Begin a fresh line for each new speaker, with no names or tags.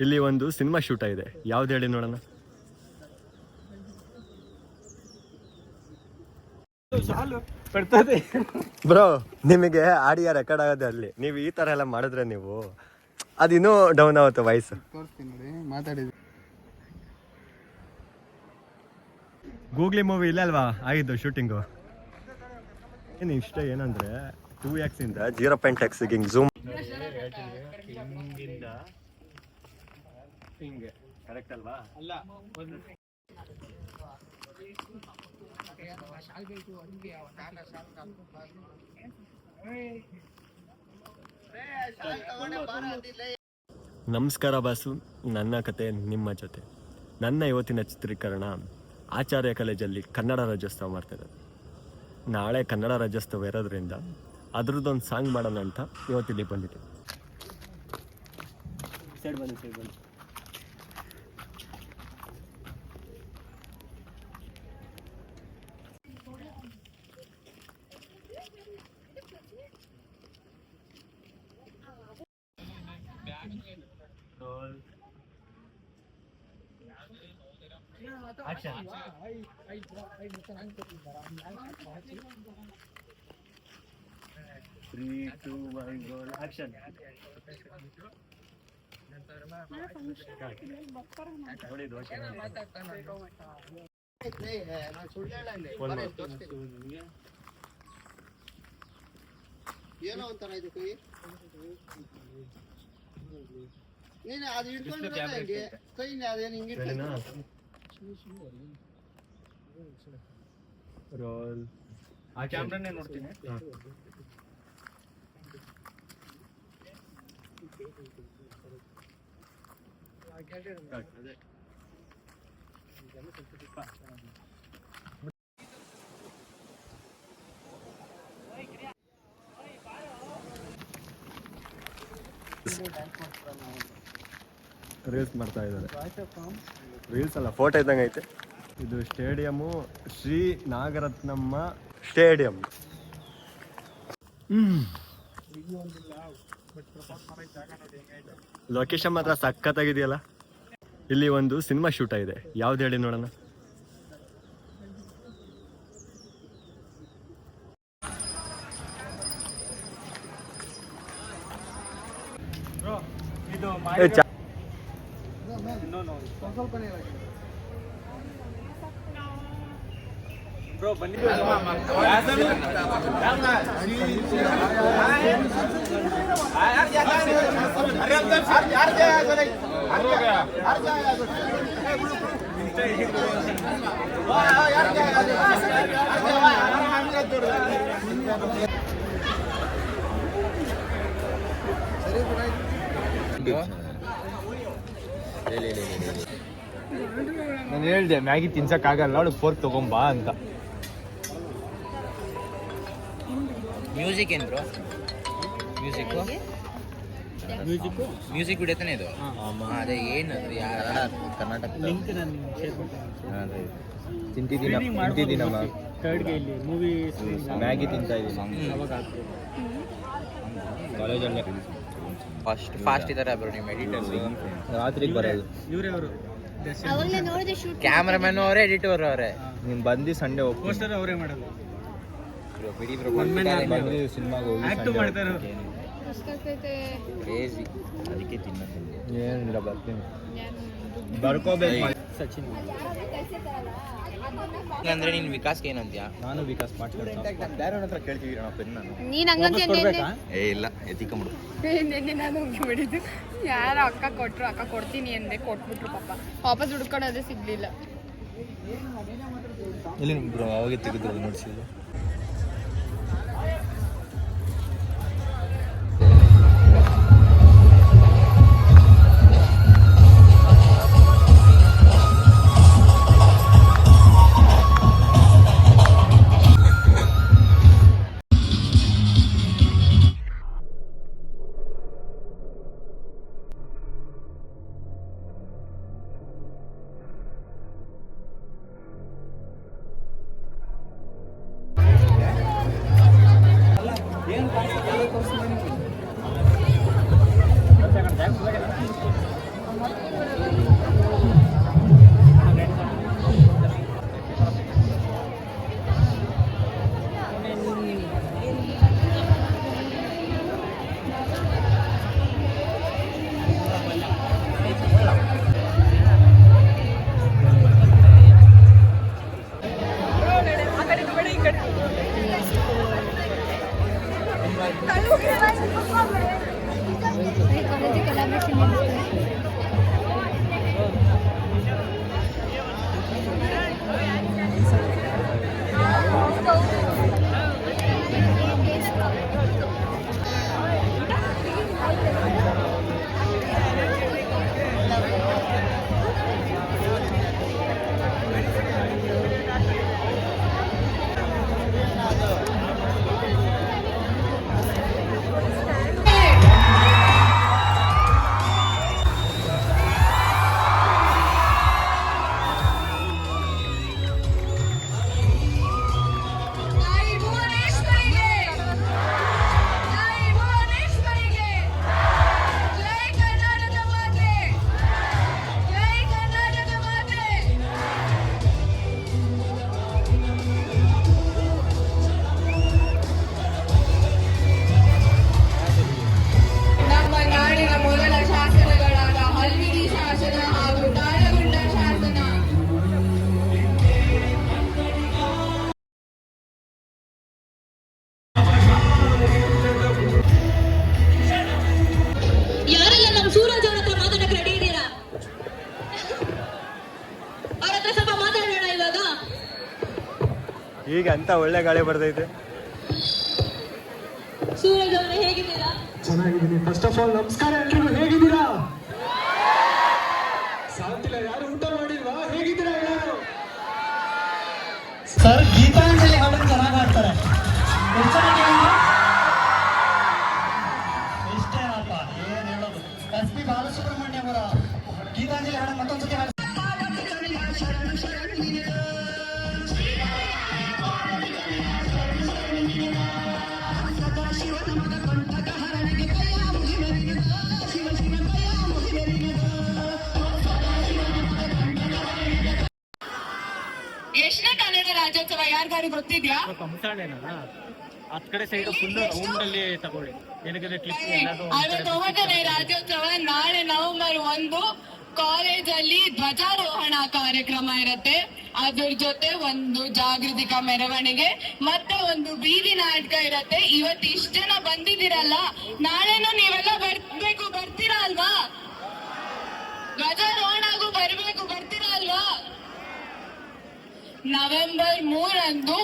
ಇಲ್ಲಿ ಒಂದು cinema shoot ಇದೆ ಯಾವ್ದು ಹೇಳಿ ನೋಡೋಣ? ಬ್ರೋ ನಿಮಗೆ ಆಡಿಯೋ ರೆಕಾರ್ಡ್ ಆಗೋದು ಅಲ್ಲಿ. ನೀವು ಈ ತರ ಎಲ್ಲ ಮಾಡಿದ್ರೆ ನೀವು ಅದಿನ್ನೂ ಡೌನ್ ಆಗುತ್ತೆ ವಾಯ್ಸ್
ಮಾತಾಡಿದ್ವಿ
ಗೂಗ್ಲಿ ಮೂವಿ ಇಲ್ಲ ಅಲ್ವಾ? ಆಗಿದ್ದು ಶೂಟಿಂಗು ಏನು ಇಷ್ಟ ಏನಂದ್ರೆ ಟೂ ಎಕ್ಸ್ ಇಂದ ಜೀರೋ ಪಾಯಿಂಟ್ ಎಕ್ಸ್ ಹಿಂಗ್ ಝೂಮ್ ಹಿಂಗೆ. ಕರೆಕ್ಟ್ ಅಲ್ವಾ? ನಮಸ್ಕಾರ ಬಾಸು ನನ್ನ ಕತೆ ನಿಮ್ಮ ಜೊತೆ. ನನ್ನ ಇವತ್ತಿನ ಚಿತ್ರೀಕರಣ ಆಚಾರ್ಯ ಕಾಲೇಜಲ್ಲಿ ಕನ್ನಡ ರಾಜ್ಯೋತ್ಸವ ಮಾಡ್ತಿದ್ದಾರೆ ನಾಳೆ ಕನ್ನಡ ರಾಜ್ಯೋತ್ಸವ ಇರೋದ್ರಿಂದ ಅದ್ರದ್ದೊಂದು ಸಾಂಗ್ ಮಾಡೋಣ ಅಂತ ಇವತ್ತಿಲ್ಲಿ ಬಂದಿದ್ದೆ ಸೈಡ್ ಬನ್ನಿ ಸೈಡ್ ಬನ್ನಿ. Three two one goal action
ಏನೋ ಒಂಥರ ಇದು ಕೈ. ನೀನು ಅದು ಹಿಡ್ಕೊಂಡ್ರೆ ಕೈನ ಅದೇನು ಹಿಂಗೆ
ಸರಿನಾ ರೋಲ್
ಕ್ಯಾಮ್ರಾನೇ ನೋಡ್ತೀನಿ
ರೀಲ್ಸ್ ಮಾಡ್ತಾ ಇದ್ದಾರೆ ರೀಲ್ಸ್ ಅಲ್ಲ ಫೋಟೋ ಇದ್ದಂಗೆ ಐತೆ. ಇದು stadium Shri Nagarathnamma stadium location ಮಾತ್ರ ಸಖತ್ತಾಗಿದೆಯಲ್ಲ? ಇಲ್ಲಿ ಒಂದು ಸಿನಿಮಾ ಶೂಟ್ ಇದೆ. ಯಾವ್ದು ಹೇಳಿ ನೋಡೋಣ?
ಇದು
ಸ್ವಲ್ಪನೇ
ಬ್ರೋ ಬನ್ನಿ. ನಾನು ಹೇಳ್ದೆ ಮ್ಯಾಗಿ ತಿನ್ಸಕ್ಕಾಗಲ್ಲ ಅವಳು ಫೋರ್ಕ್ ತಗೊಂಬಾ ಅಂತ.
ಮ್ಯೂಸಿಕ್ ಏನು ಬ್ರೋ ಮ್ಯೂಸಿಕ್ ಮ್ಯೂಸಿಕ್ ವಿಡಿಯೋ ತಾನೇ ಇದು? ಅದೇ ಏನು ಅದು ಯಾರ? ಕರ್ನಾಟಕ
ತಿಂತಿದ್ದೀನ ತಿಂತಿದ್ದೀನಮ್ಮ. ಮ್ಯಾಗಿ ತಿಂತಾ ಇದ್ದೀನಿ ಕಾಲೇಜಲ್ಲೇ
ಫಸ್ಟ್ ಫಾಸ್ಟ್ ಇದ್ದಾರೆ ಬ್ರೋ ನಿಮ್ಮ ಎಡಿಟರ್ಸ್
ರಾತ್ರಿಗೆ ಬರೋದು.
ಅವಾಗಲೇ ನೋಡಿದೆ ಶೂಟ್
ಕ್ಯಾಮ್ರಾಮನ್ ಅವರೇ ಎಡಿಟರ್ ಅವರೇ.
ನೀನು ಬಂದು ಸಂಡೆ ಹೋಗಿ
ಪೋಸ್ಟರ್ ಅವರೇ ಮಾಡೋದು.
ಬಿಡಿ ಬ್ರೋ
ಬಂದು ಸಿನಿಮಾಗೆ ಹೋಗಿ
ಆಕ್ಟ್ ಮಾಡ್ತಾರೆ
ಕ್ರೇಜಿ ಅದಕ್ಕೆ ತಿನ್ನೋದು
ಏನಿಲ್ಲ ಬರ್ತೀನಿ. ಬರ್ಕೋಬೇಕು.
ಅಂದ್ರೆ ನೀನು ವಿಕಾಸ್ಗೆ ಏನಂತ್ಯಾ?
ನಾನು ವಿಕಾಸ್ ಮಾಡ್ತೀನಿ. ಬೇರೆ ಹತ್ರ ಕೇಳ್ತೀವಿ ನಾವು ಪೆನ್ ನಾನು?
ನೀನ್ ಹಂಗಂತ
ಏ ಇಲ್ಲ ಎತ್ತಿಕೊಂಬಿಡು.
ನಿನ್ನೆ ನಾನು ಯಾರ ಅಕ್ಕ ಕೊಟ್ರು ಅಕ್ಕ ಕೊಡ್ತೀನಿ ಅಂದೆ ಕೊಟ್ಬಿಟ್ರು ಪಾಪ. ವಾಪಸ್ ಹುಡ್ಕೊಡೋದೇ ಸಿಗ್ಲಿಲ್ಲ.
ಇಲ್ಲಿ ಬ್ರೋ ಅವಾಗೆ ತೆಗೆದ್ರು ನೋಡ್ಸಿದ್ರು.
ಈಗ ಅಂತ ಒಳ್ಳೆ ಗಾಳಿ ಬರ್ತೈತೆ.
ಚೆನ್ನಾಗಿದ್ದೀನಿ. ಫಸ್ಟ್ ಆಫ್ ಆಲ್ ನಮಸ್ಕಾರ ಎಲ್ರಿಗೂ. ಹೇಗಿದ್ದೀರಾ? ಸಾಂತಿಲ್ಲ ಯಾರು ಊಟ ಮಾಡಿಲ್ವಾ? ಹೇಗಿದ್ದೀರಾ ಎಲ್ಲರೂ? ಸರ್ ಗೀತಾಂಜಲಿ ಹಾಡನ್ನು ಚೆನ್ನಾಗಿ ಹಾಡ್ತಾರೆ.
ಎಷ್ಟನೇ ಕನ್ನಡ ರಾಜ್ಯೋತ್ಸವ ಯಾರಿಗಾರು ಗೊತ್ತಿದ್ಯಾ
ಹತ್ ಕಡೆ ಸೈಡ್ ಫುಲ್ ರೌಂಡ್ ಅಲ್ಲಿ ತಗೊಳ್ಳಿ ಏನಕ್ಕೆ ಕ್ಲಿಪ್ ಎಲ್ಲಾದ್ರು
ಅರವತ್ತೊಂಬತ್ತನೇ ರಾಜ್ಯೋತ್ಸವ ನಾಳೆ ನವೆಂಬರ್ ಒಂದು. ಕಾಲೇಜಲ್ಲಿ ಧ್ವಜಾರೋಹಣ ಕಾರ್ಯಕ್ರಮ ಇರುತ್ತೆ. ಅದ್ರ ಜೊತೆ ಒಂದು ಜಾಗೃತಿಕ ಮೆರವಣಿಗೆ ಮತ್ತೆ ಒಂದು ಬೀದಿ ನಾಟಕ ಇರತ್ತೆ. ಇವತ್ತು ಇಷ್ಟ ಜನ ಬಂದಿದ್ದೀರಲ್ಲ ನಾಳೆನೂ ನೀವೆಲ್ಲ ಬರ್ಬೇಕು ಬರ್ತೀರಾ ಅಲ್ವಾ? ಧ್ವಜಾರೋಹಣಗೂ ಬರ್ಬೇಕು ಬರ್ತೀರಾ? ನವೆಂಬರ್ ಮೂರಂದು